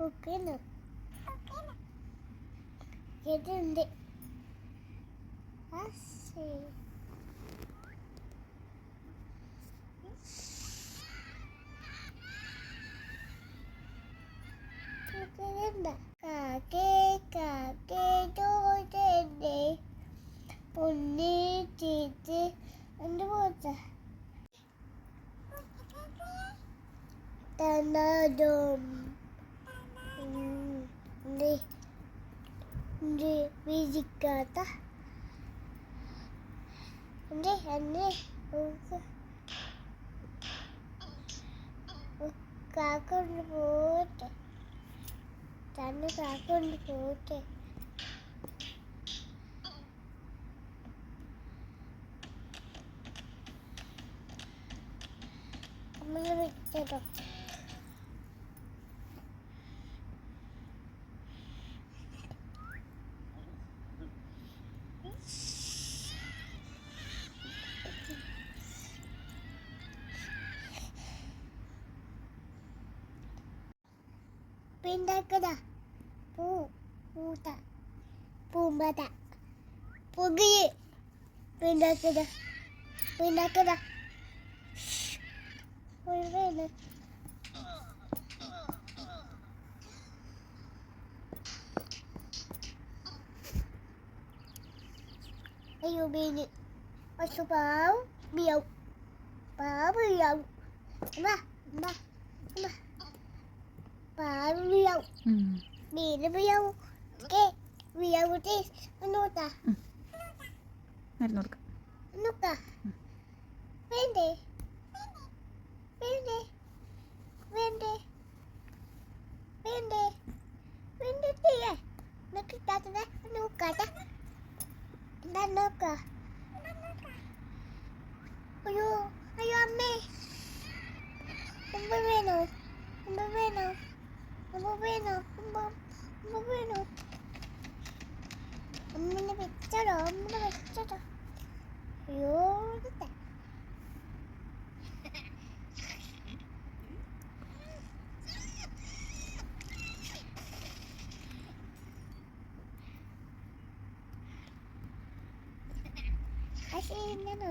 കുക്കുന്നു ഇതുണ്ട് ആ ശരി കുക്കുന്നുണ്ട് കാക്കേ കാക്കേ തോറ്റേ ഉണ്ണി ചീറ്റ് എന്ത് പോച്ച തന്നതും വിജിക്കാത്ത എന്റെ എന്റെ കാക്കൊണ്ട് പോട്ടെ തന്നെ കാക്കൊണ്ട് പോട്ടെ അമ്മ വെച്ചതോ പിണ്ടാക്കട പൂ പൂത്ത പൂമ്പത പുകി പിണ്ടാക്കട പിണ്ടാക്കട ഒഴിവേണ് അയ്യോ മീന്. പക്ഷെ pav. മിയാവും. Pav Bilaw. Mm. Bilaw. Okay. Bilaw this. Ano ta? Mm. Narunod ka. Ano ka? Mm. Pwede. Pwede. Pwede. Pwede. Pwede tiya. Nakita ka na. Ano ka ta? Ano ka? Ano ka? Ano ka? വെച്ചടോ അമ്മനെ വെച്ചടോ അയ്യോ ഇതാ. Kasi ano,